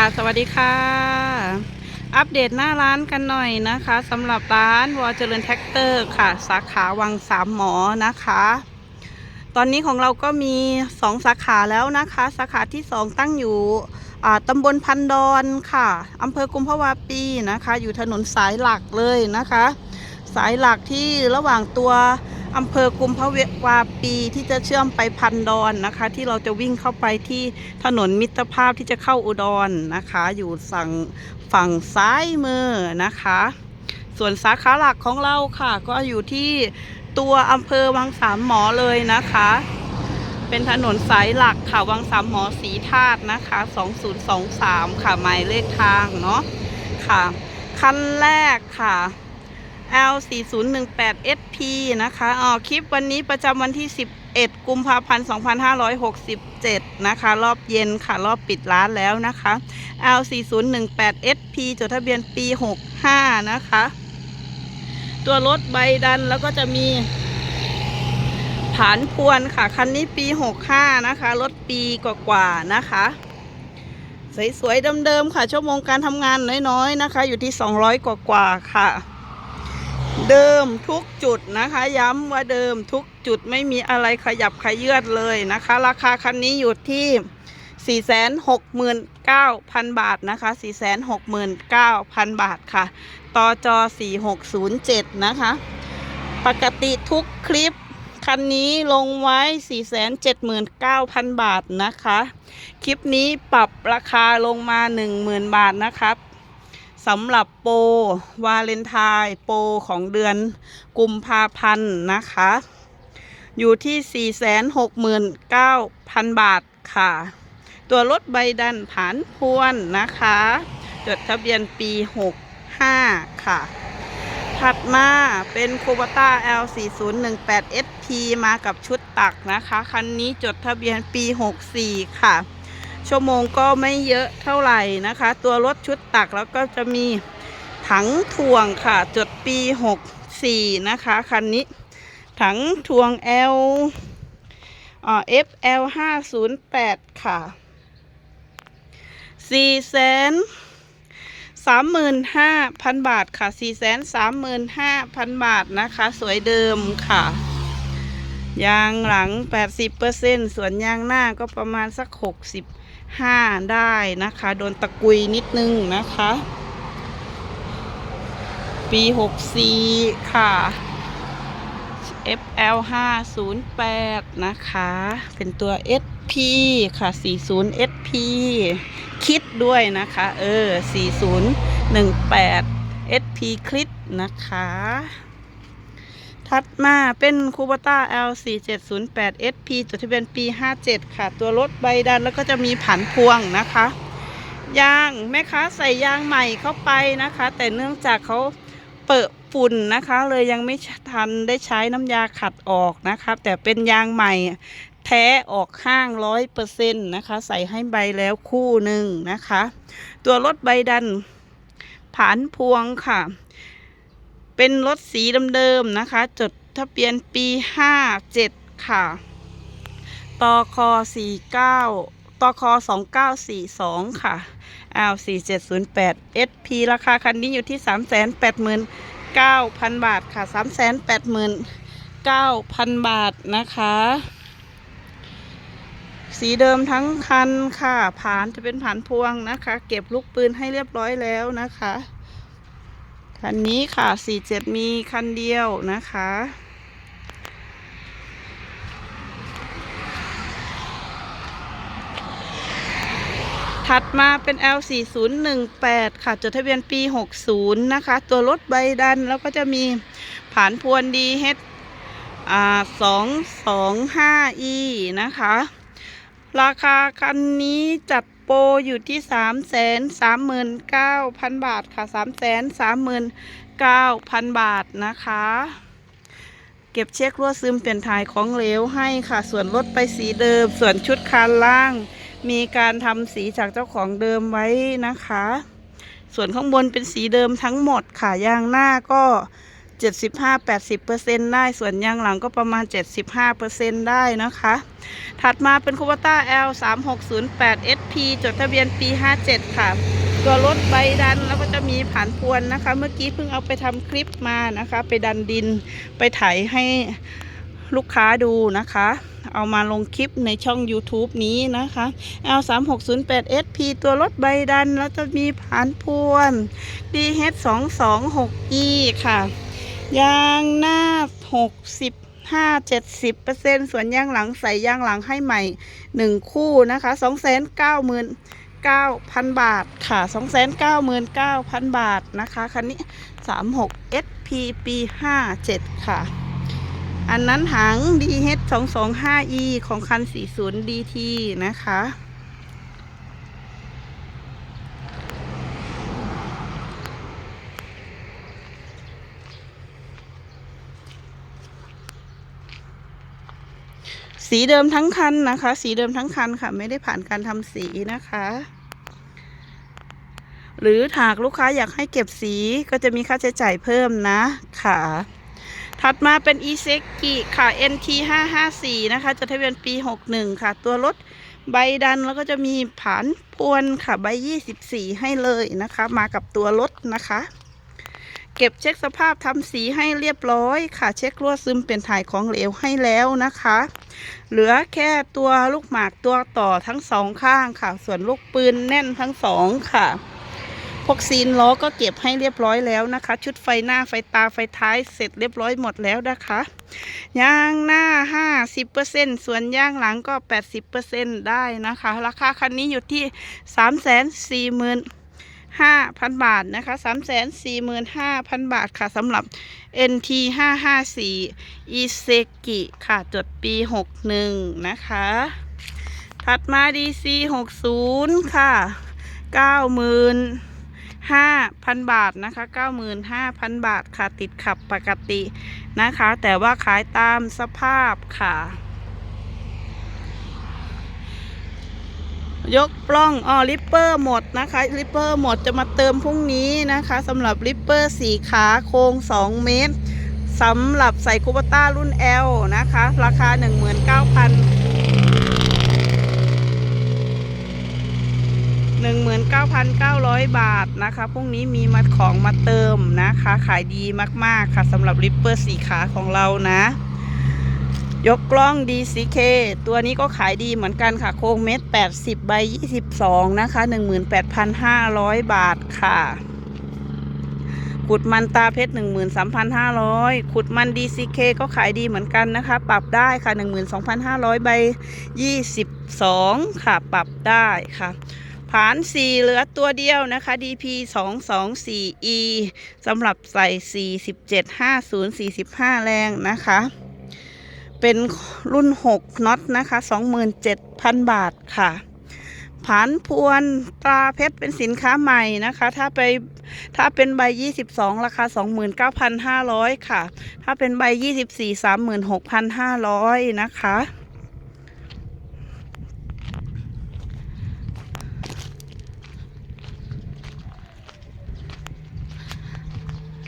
ค่ะ สวัสดีค่ะ อัปเดตหน้าร้านกันหน่อยนะคะสำหรับร้านวอเจริญแท็กเตอร์ค่ะ สาขาวังสามหมอนะคะ ตอนนี้ของเราก็มีสองสาขาแล้วนะคะ สาขาที่สองตั้งอยู่ตำบลพันดอนค่ะอำเภอกุมภาวาปีนะคะ อยู่ถนนสายหลักเลยนะคะ สายหลักที่ระหว่างตัว อำเภอกุมภาวาปีที่จะเชื่อมไปพันดอนนะคะ ที่เราจะวิ่งเข้าไปที่ถนนมิตรภาพที่จะเข้าอุดรนะคะ อยู่สั่งฝั่งซ้ายมือนะคะ ส่วนสาขาหลักของเราค่ะ ก็อยู่ที่ตัวอำเภอวังสามหมอเลยนะคะ เป็นถนนสายหลักค่ะวังสามหมอสีธาตุนะคะ 2023 ค่ะหมายเลขทางเนาะค่ะคันแรกค่ะ L 4 0 1 8 SP นะคะอ๋อคลิปวันนี้ประจำวันที่ 11 กุมภาพันธ์ 2567 นะคะ รอบเย็นค่ะ รอบปิดร้านแล้วนะคะ L 4 0 1 8 SP จดทะเบียนปี 65 นะคะ ตัวรถใบดันแล้วก็จะมีผานพวนค่ะ คันนี้ปี 65 นะคะ รถปีกว่าๆนะคะสวยๆเดิมๆค่ะ ชั่วโมงการทำงานน้อยๆนะคะ อยู่ที่ 200 กว่าๆค่ะ เดิมทุกจุดนะคะ ย้ำว่าเดิมทุกจุดไม่มีอะไรขยับขยื่นเลยนะคะ ราคาคันนี้อยู่ที่ 469,000 บาทนะคะ 469,000 บาทค่ะต่อจอ4607 นะคะ ปกติทุกคลิปคันนี้ลงไว้ 479,000 บาทนะคะ คลิปนี้ปรับราคาลงมา 10,000 บาทนะครับ สำหรับโปรวาเลนไทน์โปรของเดือนกุมภาพันธ์นะคะ อยู่ที่ 469,000 บาทค่ะ ตัวรถใบดันผ่านพวนนะคะจดทะเบียนปี 65 ค่ะ ถัดมาเป็นโคบต้า L 4 0 1 8 SP มากับชุดตักนะคะ คันนี้จดทะเบียนปี 64 ค่ะ ชั่วโมงก็ไม่เยอะเท่าไหร่นะคะ ตัวรถชุดตักแล้วก็จะมีถังถ่วงค่ะจดปี 64 นะคะ คันนี้ ถังถ่วง L อ่า FL 508 ค่ะ 4 แสนสามหมื่นห้าพันบาทค่ะสี่แสนสามหมื่นห้าพันบาทนะคะ สวยเดิมค่ะ ยางหลังแปดสิบเปอร์เซ็นส่วนยางหน้าก็ประมาณสักห กสิบห้าได้นะคะ โดนตะกุยนิดนึงนะคะ ปีหกสี่ค่ะ FL 508 นะคะ เป็นตัว SP ค่ะ 40 SP คิดด้วยนะคะ เออ 4018 SP คลิดนะคะ ถัดมาเป็นคูบต้า L 4708 SP จดทะเบียนปี 57 ค่ะ ตัวรถใบดันแล้วก็จะมีผันพวงนะคะ ยางแม่ค้าใส่ยางใหม่เข้าไปนะคะ แต่เนื่องจากเขาเปิดฝุ่นนะคะ เลยยังไม่ทันได้ใช้น้ำยาขัดออกนะคะแต่เป็นยางใหม่แท้ออกห้างร้อยเปอร์เซ็นต์นะคะ ใส่ให้ใบแล้วคู่หนึ่งนะคะ ตัวรถใบดัน ผานพวงค่ะ เป็นรถสีเดิมๆนะคะ จดทะเบียนปีห้าเจ็ดค่ะตคสี่เก้าตคสองเก้าสี่สองค่ะ L 4 7 0 8 SP ราคาคันนี้อยู่ที่ 3 8 9 0 0 0 บาทค่ะ 3 8 9 0 0 0 บาทนะคะ สีเดิมทั้งคันค่ะ ผานจะเป็นผ่านพวงนะคะ เก็บลูกปืนให้เรียบร้อยแล้วนะคะ คันนี้ค่ะ47มีคันเดียวนะคะ ถัดมาเป็น L 4 0 1 8 ค่ะ จดทะเบียนปี 60 นะคะ ตัวรถใบดันแล้วก็จะมีผ่านพวนดีเฮดอ่า225 E นะคะ ราคาคันนี้จัด โปรอยู่ที่3 3 9 0 0 0บาทค่ะ3 3 9 0 0 0บาทนะคะ เก็บเช็ครั่วซึมเปลี่ยนถ่ายของเหลวให้ค่ะ ส่วนรถไปสีเดิม ส่วนชุดคานล่าง มีการทำสีจากเจ้าของเดิมไว้นะคะ ส่วนข้างบนเป็นสีเดิมทั้งหมดค่ะยางหน้าก็ 75-80%ได้ ส่วนยางหลังก็ประมาณ 75%ได้นะคะ ถัดมาเป็นคู b ต้า L 3 6 0 8 SP จดทะเบียนปี 57 ค่ะ ตัวรถใบดันแล้วก็จะมีผ่านพวนนะคะ เมื่อกี้เพิ่งเอาไปทำคลิปมานะคะ ไปดันดินไปไถให้ลูกค้าดูนะคะ เอามาลงคลิปในช่อง YouTube นี้นะคะ L 3 6 0 8 SP ตัวรถใบดันแล้วจะมีผ่านพวน DH 2 2 6 E ค่ะ ยางหน้า60 5 70เปอร์เซ็นส่วนยางหลังใส่ยางหลังให้ใหม่1คู่นะคะ2 9 9 9,000บาทค่ะ299,000บาทนะคะคันนี้36 SP ปี57ค่ะ อันนั้นหาง DH 225E ของคัน 40 DT นะคะ สีเดิมทั้งคันนะคะ สีเดิมทั้งคันค่ะ ไม่ได้ผ่านการทำสีนะคะ หรือหากลูกค้าอยากให้เก็บสีก็จะมีค่าใช้จ่ายเพิ่มนะค่ะ ถัดมาเป็น e s e k i ค่ะ NT 554นะคะจดทะเบียนปี 61 ค่ะ ตัวรถใบดันแล้วก็จะมีผานพวนค่ะ ใบ 24 ให้เลยนะคะ มากับตัวรถนะคะ เก็บเช็คสภาพทำสีให้เรียบร้อยค่ะ เช็ครั่วซึมเปลี่ยนถ่ายของเหลวให้แล้วนะคะ เหลือแค่ตัวลูกหมากตัวต่อทั้งสองข้างค่ะ ส่วนลูกปืนแน่นทั้งสองค่ะพวกซีนล้อก็เก็บให้เรียบร้อยแล้วนะคะ ชุดไฟหน้าไฟตาไฟท้ายเสร็จเรียบร้อยหมดแล้วนะคะยางหน้า 50%ส่วนยางหลังก็ 80%ได้นะคะ ราคาคันนี้อยู่ที่ 3 4 0 0 0 0 5,000บาทนะคะ345,000บาทค่ะสำหรับ NT 554 i s e k i ค่ะจดปี61นะคะ ถัดมา DC 60ค่ะ95,000บาทนะคะ95,000บาทค่ะติดขับปกตินะคะ แต่ว่าขายตามสภาพค่ะ ยกปล้องอ๋อริปเปอร์หมดนะคะริปเปอร์หมดจะมาเติมพรุ่งนี้นะคะสำหรับริปเปอร์สีขาโครง2 เมตรสำหรับใส่คูปต้ารุ่น L นะคะ ราคา 19,000 19,900 บาทนะคะ พรุ่งนี้มีมาของมาเติมนะคะ ขายดีมาก ๆ ค่ะสำหรับริปเปอร์สีขาของเรานะ ยกกล้อง DCK ตัวนี้ก็ขายดีเหมือนกันค่ะ โค้งเมตร80 ใบ 22 นะคะ 18,500 บาทค่ะ ขุดมันตาเพชร 13,500 ขุดมัน DCK ก็ขายดีเหมือนกันนะคะ ปรับได้ค่ะ 12,500 ใบ 22 ค่ะ ปรับได้ค่ะผาน 4 เหลือตัวเดียวนะคะ DP 224E สำหรับใส่ 47 50 45 แรงนะคะ เป็นรุ่น 6น็อตนะคะ 27,000 บาทค่ะผานพวนตราเพชรเป็นสินค้าใหม่นะคะ ถ้าไปถ้าเป็นใบ 22 ราคา 29,500 ค่ะ ถ้าเป็นใบ 24 36,500 นะคะ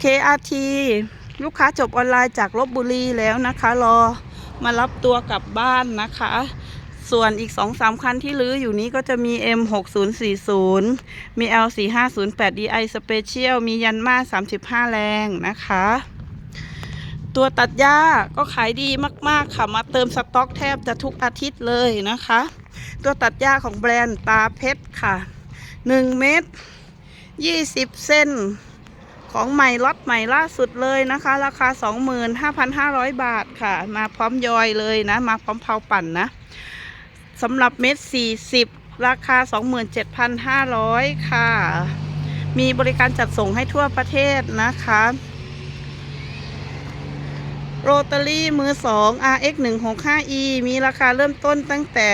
KRT ลูกค้าจบออนไลน์จากลบบุรีแล้วนะคะ รอ มารับตัวกลับบ้านนะคะ ส่วนอีก 2-3 คันที่ลื้ออยู่นี้ก็จะมี M6040 มี L4508 DI Special มียันมา 35 แรงนะคะ ตัวตัดหญ้าก็ขายดีมาก ๆ ค่ะ มาเติมสต็อกแทบจะทุกอาทิตย์เลยนะคะ ตัวตัดหญ้าของแบรนด์ตาเพชรค่ะ 1 เมตร 20 เซน ของใหม่ล็อตใหม่ล่าสุดเลยนะคะ ราคา 25,500 บาทค่ะ มาพร้อมยอยเลยนะ มาพร้อมเผาปั่นนะสำหรับเม็ด40 ราคา 27,500 ค่ะ มีบริการจัดส่งให้ทั่วประเทศนะคะโรตารี่มือ2 RX 165E มีราคาเริ่มต้นตั้งแต่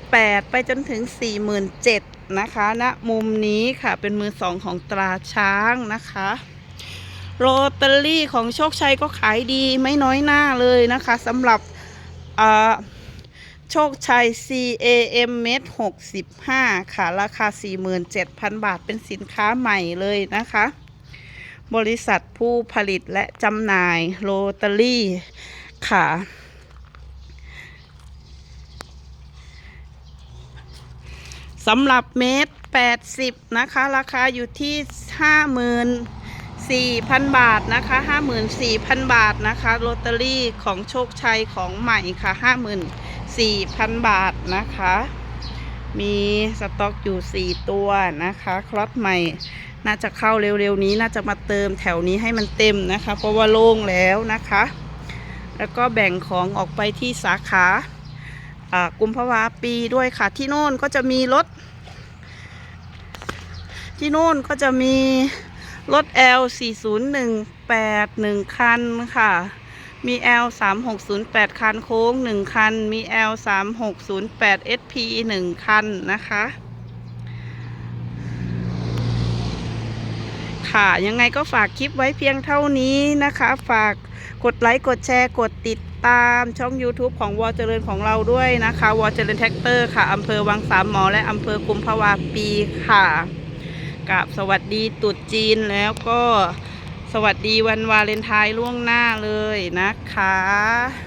38,000 ไปจนถึง 47,000 นะคะณนะมุมนี้ค่ะเป็นมือสองของตราช้างนะคะโรตารี่ของโชคชัยก็ขายดีไม่น้อยหน้าเลยนะคะสำหรับโชคชัย CAM เมตร65 ค่ะ ราคา 47,000 บาทเป็นสินค้าใหม่เลยนะคะ บริษัทผู้ผลิตและจำหน่ายโรตารี่ค่ะ สำหรับเมตร80นะคะ ราคาอยู่ที่54,000บาทนะคะ54,000บาทนะคะโรตารี่ของโชคชัยของใหม่ค่ะ54,000บาทนะคะ มีสต็อกอยู่4ตัวนะคะคลอตใหม่น่าจะเข้าเร็วๆนี้น่าจะมาเติมแถวนี้ให้มันเต็มนะคะ เพราะว่าโล่งแล้วนะคะ แล้วก็แบ่งของออกไปที่สาขา กุมภาวาปีด้วยค่ะ ที่โน่นก็จะมีรถ ที่โน่นก็จะมีรถ L 4018 1คันค่ะ มี L 3608 คันโค้ง 1 คัน มี L 3608 SP 1 คันนะคะ ค่ะ ยังไงก็ฝากคลิปไว้เพียงเท่านี้นะคะ ฝากกดไลค์ กดแชร์ กดติด ตามช่อง YouTube ของวอเจริญของเราด้วยนะคะวอเจริญแท็กเตอร์ค่ะอำเภอวังสามหมอและอำเภอกุมภาวาปีค่ะกับสวัสดีตรุดจีนแล้วก็สวัสดีวันวาเลนไทน์ล่วงหน้าเลยนะคะ